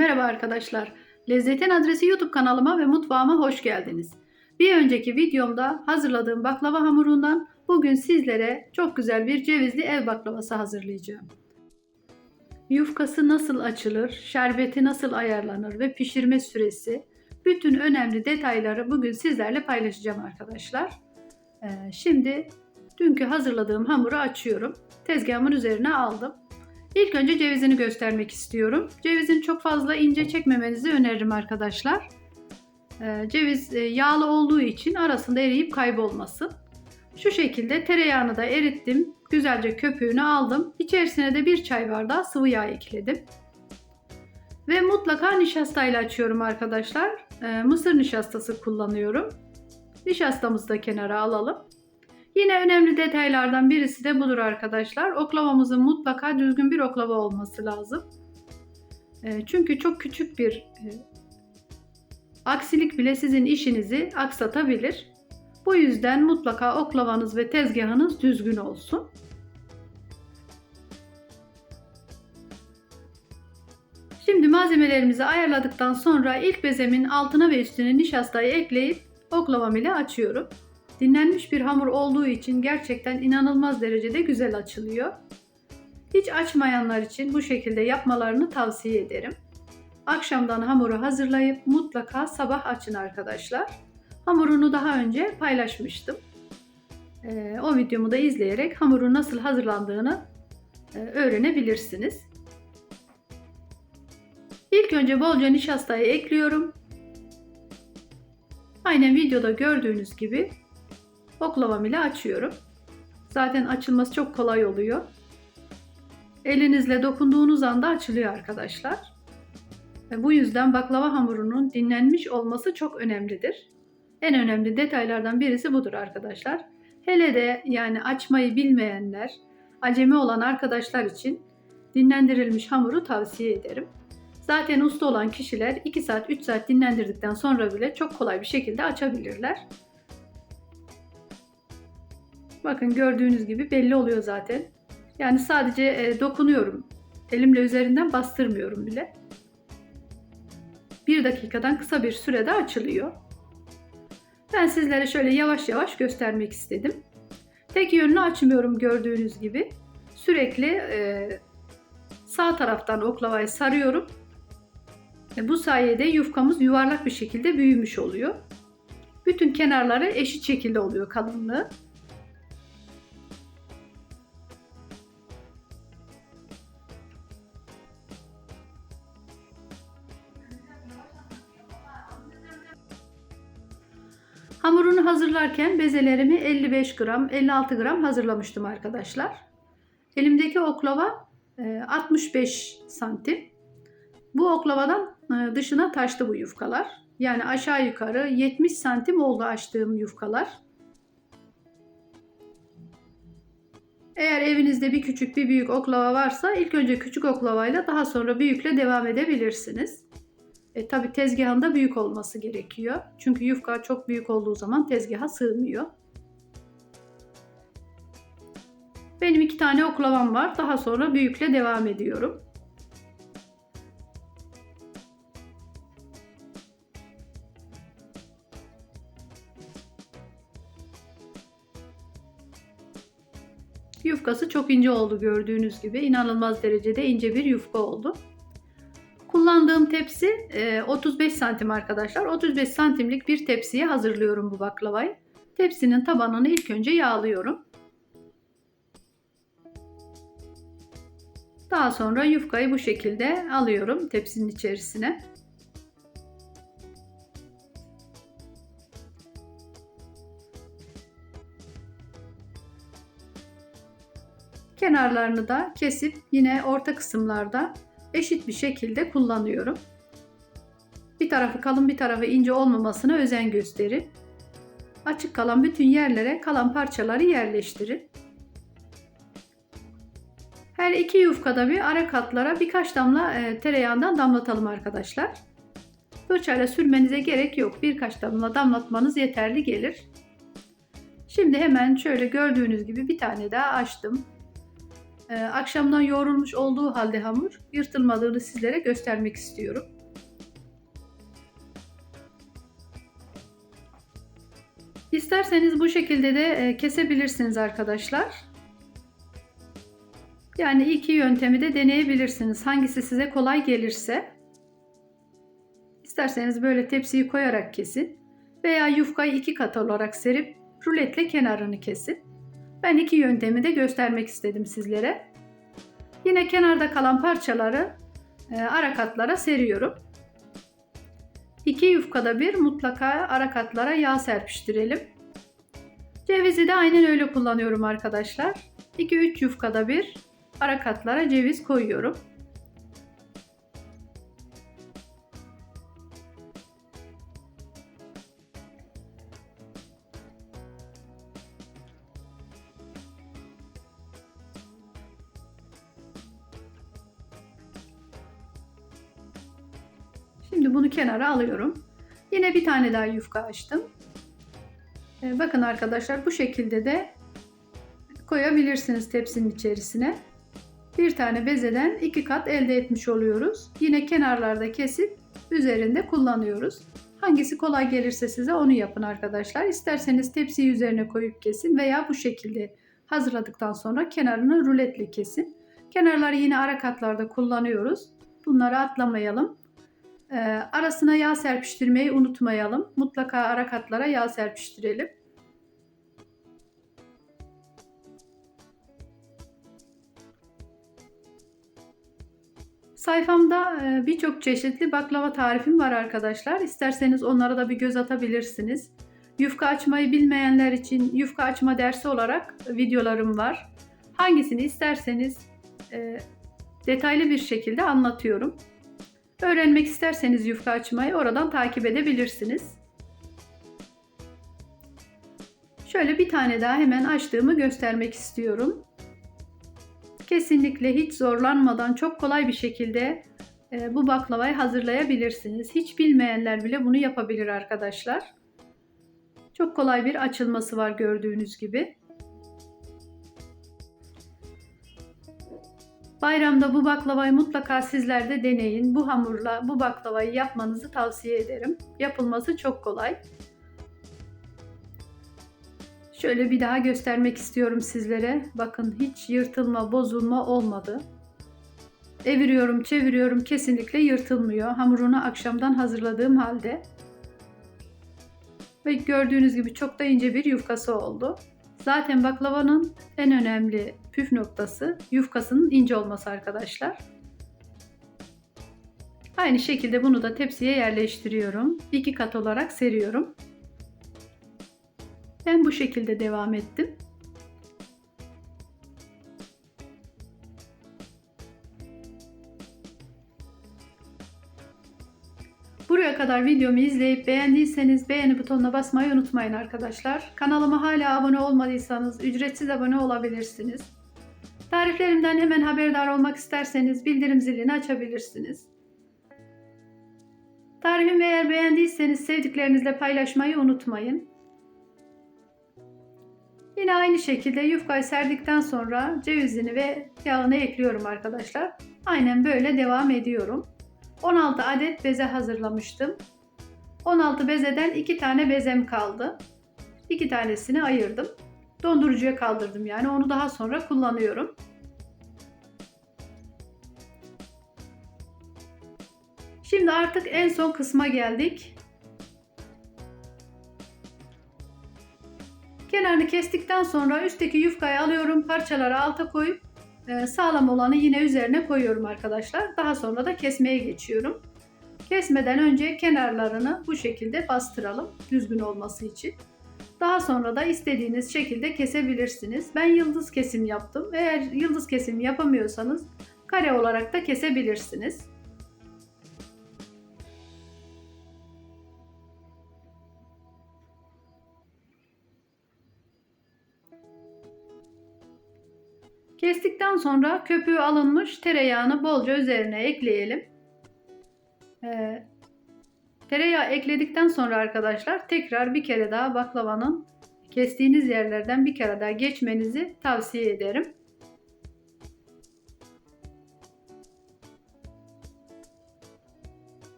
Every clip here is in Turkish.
Merhaba arkadaşlar. Lezzetin Adresi YouTube kanalıma ve mutfağıma hoş geldiniz. Bir önceki videomda hazırladığım baklava hamurundan bugün sizlere çok güzel bir cevizli ev baklavası hazırlayacağım. Yufkası nasıl açılır, şerbeti nasıl ayarlanır ve pişirme süresi bütün önemli detayları bugün sizlerle paylaşacağım arkadaşlar. Ee, şimdi dünkü hazırladığım hamuru açıyorum. Tezgahımın üzerine aldım. İlk önce cevizini göstermek istiyorum. Cevizini çok fazla ince çekmemenizi öneririm arkadaşlar. Ee, ceviz e, yağlı olduğu için arasında eriyip kaybolmasın. Şu şekilde tereyağını da erittim. Güzelce köpüğünü aldım. İçerisine de bir çay bardağı sıvı yağ ekledim. Ve mutlaka nişastayla açıyorum arkadaşlar. Ee, mısır nişastası kullanıyorum. Nişastamızı da kenara alalım. Yine önemli detaylardan birisi de budur arkadaşlar. Oklavamızın mutlaka düzgün bir oklava olması lazım. E, çünkü çok küçük bir e, aksilik bile sizin işinizi aksatabilir. Bu yüzden mutlaka oklavanız ve tezgahınız düzgün olsun. Şimdi malzemelerimizi ayarladıktan sonra ilk bezemin altına ve üstüne nişastayı ekleyip oklavam ile açıyorum. Dinlenmiş bir hamur olduğu için gerçekten inanılmaz derecede güzel açılıyor. Hiç açmayanlar için bu şekilde yapmalarını tavsiye ederim. Akşamdan hamuru hazırlayıp mutlaka sabah açın arkadaşlar. Hamurunu daha önce paylaşmıştım. Ee, o videomu da izleyerek hamurun nasıl hazırlandığını e, öğrenebilirsiniz. İlk önce bolca nişastayı ekliyorum. Aynen videoda gördüğünüz gibi oklavam ile açıyorum. Zaten açılması çok kolay oluyor. Elinizle dokunduğunuz anda açılıyor arkadaşlar. Bu yüzden baklava hamurunun dinlenmiş olması çok önemlidir. En önemli detaylardan birisi budur arkadaşlar. Hele de yani açmayı bilmeyenler, acemi olan arkadaşlar için dinlendirilmiş hamuru tavsiye ederim. Zaten usta olan kişiler 2 saat 3 saat dinlendirdikten sonra bile çok kolay bir şekilde açabilirler. Bakın gördüğünüz gibi belli oluyor zaten. Yani sadece e, dokunuyorum. Elimle üzerinden bastırmıyorum bile. Bir dakikadan kısa bir sürede açılıyor. Ben sizlere şöyle yavaş yavaş göstermek istedim. Tek yönlü açmıyorum gördüğünüz gibi. Sürekli e, sağ taraftan oklavayı sarıyorum. E, bu sayede yufkamız yuvarlak bir şekilde büyümüş oluyor. Bütün kenarları eşit şekilde oluyor kalınlığı. Hamurunu hazırlarken bezelerimi 55 gram, 56 gram hazırlamıştım arkadaşlar. Elimdeki oklava 65 e, santim. Bu oklavadan e, dışına taştı bu yufkalar. Yani aşağı yukarı 70 santim oldu açtığım yufkalar. Eğer evinizde bir küçük bir büyük oklava varsa ilk önce küçük oklavayla daha sonra büyükle devam edebilirsiniz. E, tabi tezgahında büyük olması gerekiyor. Çünkü yufka çok büyük olduğu zaman tezgaha sığmıyor. Benim iki tane oklavam var. Daha sonra büyükle devam ediyorum. Yufkası çok ince oldu gördüğünüz gibi. İnanılmaz derecede ince bir yufka oldu. Kullandığım tepsi 35 e, santim arkadaşlar. 35 santimlik bir tepsiye hazırlıyorum bu baklavayı. Tepsinin tabanını ilk önce yağlıyorum. Daha sonra yufkayı bu şekilde alıyorum tepsinin içerisine. Kenarlarını da kesip yine orta kısımlarda eşit bir şekilde kullanıyorum. Bir tarafı kalın bir tarafı ince olmamasına özen gösterin. Açık kalan bütün yerlere kalan parçaları yerleştirin. Her iki yufkada bir ara katlara birkaç damla e, tereyağından damlatalım arkadaşlar. Fırçayla sürmenize gerek yok. Birkaç damla damlatmanız yeterli gelir. Şimdi hemen şöyle gördüğünüz gibi bir tane daha açtım. Ee, akşamdan yoğrulmuş olduğu halde hamur yırtılmadığını sizlere göstermek istiyorum. İsterseniz bu şekilde de e, kesebilirsiniz arkadaşlar. Yani iki yöntemi de deneyebilirsiniz. Hangisi size kolay gelirse. İsterseniz böyle tepsiyi koyarak kesin. Veya yufkayı iki kat olarak serip ruletle kenarını kesin. Ben iki yöntemi de göstermek istedim sizlere. Yine kenarda kalan parçaları e, ara katlara seriyorum. İki yufkada bir mutlaka ara katlara yağ serpiştirelim. Cevizi de aynen öyle kullanıyorum arkadaşlar. 2-3 yufkada bir ara katlara ceviz koyuyorum. Şimdi bunu kenara alıyorum. Yine bir tane daha yufka açtım. Ee, bakın arkadaşlar bu şekilde de koyabilirsiniz tepsinin içerisine. Bir tane bezeden iki kat elde etmiş oluyoruz. Yine kenarlarda kesip üzerinde kullanıyoruz. Hangisi kolay gelirse size onu yapın arkadaşlar. İsterseniz tepsiyi üzerine koyup kesin veya bu şekilde hazırladıktan sonra kenarını ruletle kesin. Kenarları yine ara katlarda kullanıyoruz. Bunları atlamayalım. Ee, arasına yağ serpiştirmeyi unutmayalım. Mutlaka ara katlara yağ serpiştirelim. Sayfamda e, birçok çeşitli baklava tarifim var arkadaşlar. İsterseniz onlara da bir göz atabilirsiniz. Yufka açmayı bilmeyenler için yufka açma dersi olarak videolarım var. Hangisini isterseniz e, detaylı bir şekilde anlatıyorum. Öğrenmek isterseniz yufka açmayı oradan takip edebilirsiniz. Şöyle bir tane daha hemen açtığımı göstermek istiyorum. Kesinlikle hiç zorlanmadan çok kolay bir şekilde e, bu baklavayı hazırlayabilirsiniz. Hiç bilmeyenler bile bunu yapabilir arkadaşlar. Çok kolay bir açılması var gördüğünüz gibi. Bayramda bu baklavayı mutlaka sizler de deneyin. Bu hamurla bu baklavayı yapmanızı tavsiye ederim. Yapılması çok kolay. Şöyle bir daha göstermek istiyorum sizlere. Bakın hiç yırtılma, bozulma olmadı. Eviriyorum, çeviriyorum kesinlikle yırtılmıyor. Hamurunu akşamdan hazırladığım halde. Ve gördüğünüz gibi çok da ince bir yufkası oldu. Zaten baklavanın en önemli püf noktası yufkasının ince olması arkadaşlar. Aynı şekilde bunu da tepsiye yerleştiriyorum. İki kat olarak seriyorum. Ben bu şekilde devam ettim. Buraya kadar videomu izleyip beğendiyseniz beğeni butonuna basmayı unutmayın arkadaşlar. Kanalıma hala abone olmadıysanız ücretsiz abone olabilirsiniz. Tariflerimden hemen haberdar olmak isterseniz bildirim zilini açabilirsiniz. Tarifimi eğer beğendiyseniz sevdiklerinizle paylaşmayı unutmayın. Yine aynı şekilde yufkayı serdikten sonra cevizini ve yağını ekliyorum arkadaşlar. Aynen böyle devam ediyorum. 16 adet beze hazırlamıştım. 16 bezeden 2 tane bezem kaldı. 2 tanesini ayırdım. Dondurucuya kaldırdım yani onu daha sonra kullanıyorum. Şimdi artık en son kısma geldik. Kenarını kestikten sonra üstteki yufkayı alıyorum, parçaları alta koyup e, sağlam olanı yine üzerine koyuyorum arkadaşlar. Daha sonra da kesmeye geçiyorum. Kesmeden önce kenarlarını bu şekilde bastıralım düzgün olması için. Daha sonra da istediğiniz şekilde kesebilirsiniz. Ben yıldız kesim yaptım. Eğer yıldız kesim yapamıyorsanız kare olarak da kesebilirsiniz. Kestikten sonra köpüğü alınmış tereyağını bolca üzerine ekleyelim. Ee, Tereyağı ekledikten sonra arkadaşlar tekrar bir kere daha baklavanın kestiğiniz yerlerden bir kere daha geçmenizi tavsiye ederim.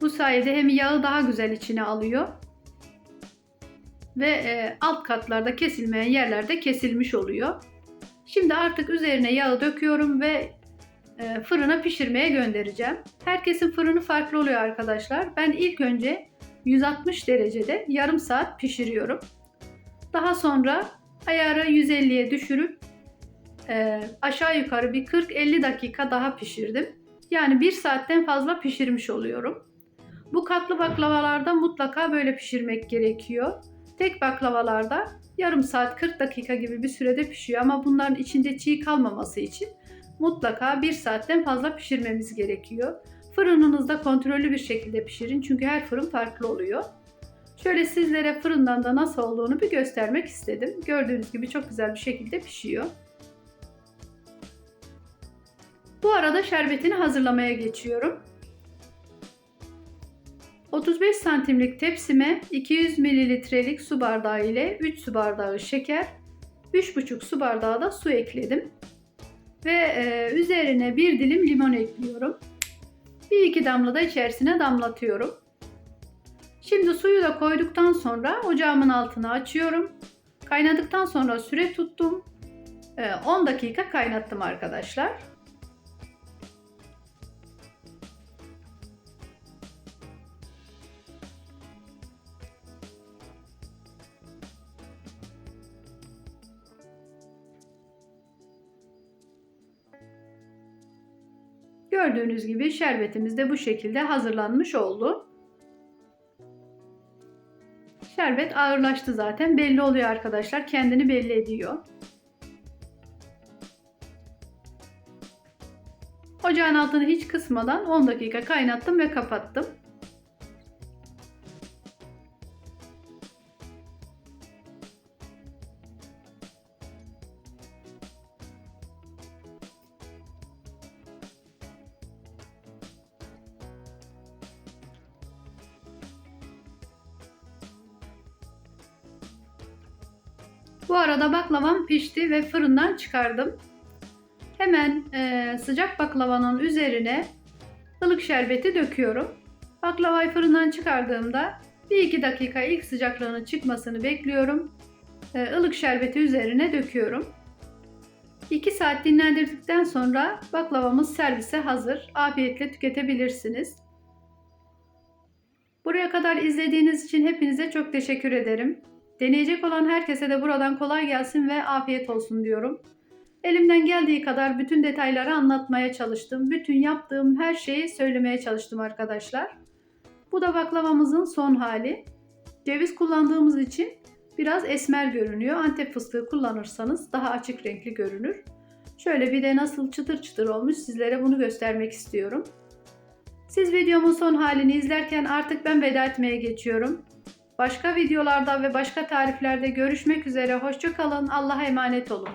Bu sayede hem yağı daha güzel içine alıyor ve e, alt katlarda kesilmeyen yerlerde kesilmiş oluyor. Şimdi artık üzerine yağı döküyorum ve fırına pişirmeye göndereceğim. Herkesin fırını farklı oluyor arkadaşlar. Ben ilk önce 160 derecede yarım saat pişiriyorum. Daha sonra ayarı 150'ye düşürüp e, aşağı yukarı bir 40-50 dakika daha pişirdim. Yani bir saatten fazla pişirmiş oluyorum. Bu katlı baklavalarda mutlaka böyle pişirmek gerekiyor. Tek baklavalarda yarım saat 40 dakika gibi bir sürede pişiyor ama bunların içinde çiğ kalmaması için mutlaka bir saatten fazla pişirmemiz gerekiyor. Fırınınızda kontrollü bir şekilde pişirin çünkü her fırın farklı oluyor. Şöyle sizlere fırından da nasıl olduğunu bir göstermek istedim. Gördüğünüz gibi çok güzel bir şekilde pişiyor. Bu arada şerbetini hazırlamaya geçiyorum. 35 santimlik tepsime 200 mililitrelik su bardağı ile 3 su bardağı şeker, 3,5 su bardağı da su ekledim. Ve e, üzerine bir dilim limon ekliyorum. Bir iki damla da içerisine damlatıyorum. Şimdi suyu da koyduktan sonra ocağımın altını açıyorum. Kaynadıktan sonra süre tuttum. 10 dakika kaynattım arkadaşlar. Gördüğünüz gibi şerbetimiz de bu şekilde hazırlanmış oldu. Şerbet ağırlaştı zaten. Belli oluyor arkadaşlar. Kendini belli ediyor. Ocağın altını hiç kısmadan 10 dakika kaynattım ve kapattım. Bu arada baklavam pişti ve fırından çıkardım. Hemen e, sıcak baklavanın üzerine ılık şerbeti döküyorum. Baklavayı fırından çıkardığımda 1-2 dakika ilk sıcaklığının çıkmasını bekliyorum. E, ılık şerbeti üzerine döküyorum. 2 saat dinlendirdikten sonra baklavamız servise hazır. Afiyetle tüketebilirsiniz. Buraya kadar izlediğiniz için hepinize çok teşekkür ederim. Deneyecek olan herkese de buradan kolay gelsin ve afiyet olsun diyorum. Elimden geldiği kadar bütün detayları anlatmaya çalıştım. Bütün yaptığım her şeyi söylemeye çalıştım arkadaşlar. Bu da baklavamızın son hali. Ceviz kullandığımız için biraz esmer görünüyor. Antep fıstığı kullanırsanız daha açık renkli görünür. Şöyle bir de nasıl çıtır çıtır olmuş sizlere bunu göstermek istiyorum. Siz videomun son halini izlerken artık ben veda etmeye geçiyorum. Başka videolarda ve başka tariflerde görüşmek üzere. Hoşçakalın. Allah'a emanet olun.